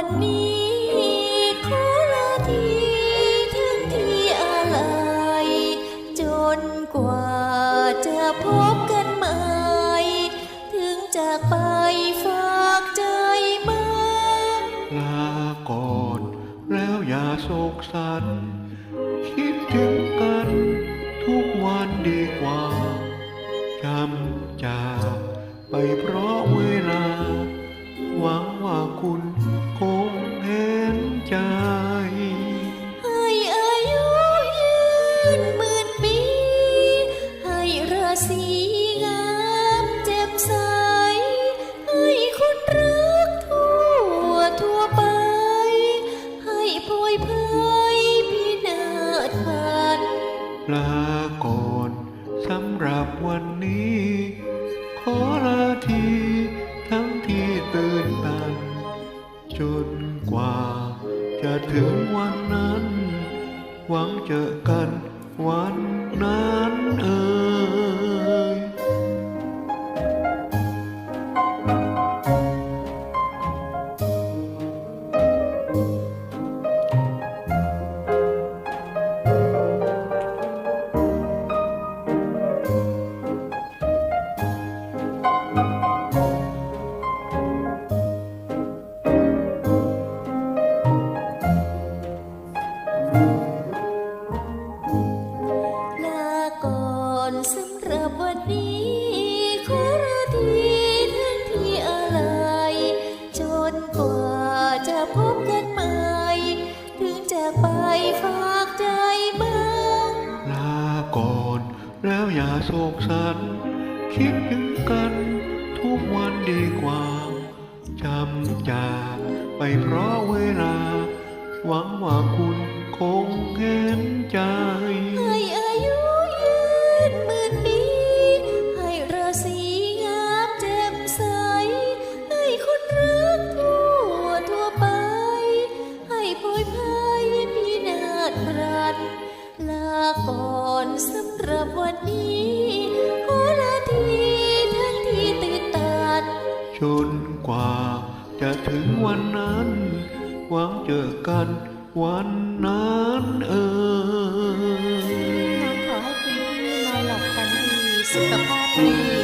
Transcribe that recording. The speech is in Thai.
วันนี้ขอลาทีถึงทีอะไร จนกว่าจะพบกันใหม่ ถึงจาไปฝากใจบ้าาก่อนแล้วอย่าโศกสัน คิดถึงกันทุกวันดีกว่าจำจากไปเพราะเว สีงามแจ่มใสให้คนรักทั่วทั่วไป ให้พวยพยพินาศพันลาก่อนสำหรับวันนี้ ขอลาทีทั้งที่ตื่นตัน จนกว่าจะถึงวันนั้น หวังเจอกันวันนั้น ไปฝากใจบ้างลาก่อนแล้วอย่าโศกสัน คิดถึงกันทุกวันดีกว่าจำจากไปเพราะเวลา หวังว่าคุณคงเห็นใจำหรับวันนี้ขอลาทีทั้งที่ตื่นตันจนกว่าจะถึงวันนั้น หวังเจอกันวันนั้นเอ่ยขอให้คุณพี่นอนหลับฝันดีสุขภาพดี